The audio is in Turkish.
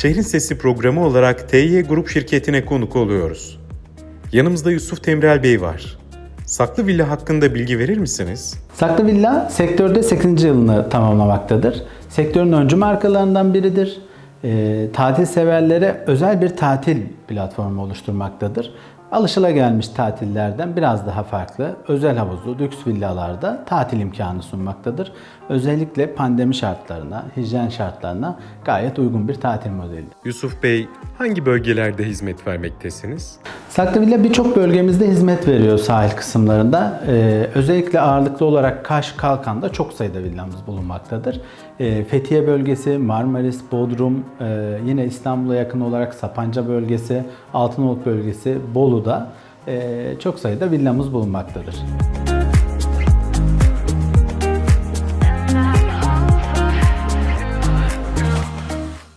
Şehrin Sesi programı olarak TY Grup şirketine konuk oluyoruz. Yanımızda Yusuf Temrel Bey var. Saklı villa hakkında bilgi verir misiniz? Saklı Villa sektörde 8. yılını tamamlamaktadır. Sektörün öncü markalarından biridir. E, tatil severlere özel bir tatil platformu oluşturmaktadır. Alışılagelmiş tatillerden biraz daha farklı, özel havuzlu, lüks villalarda tatil imkanı sunmaktadır. Özellikle pandemi şartlarına, hijyen şartlarına gayet uygun bir tatil modeli. Yusuf Bey, hangi bölgelerde hizmet vermektesiniz? Saklı Villa birçok bölgemizde hizmet veriyor sahil kısımlarında. Ee, özellikle ağırlıklı olarak Kaş, Kalkan'da çok sayıda villamız bulunmaktadır. Ee, Fethiye bölgesi, Marmaris, Bodrum, e, yine İstanbul'a yakın olarak Sapanca bölgesi, Altınoluk bölgesi, Bolu'da e, çok sayıda villamız bulunmaktadır.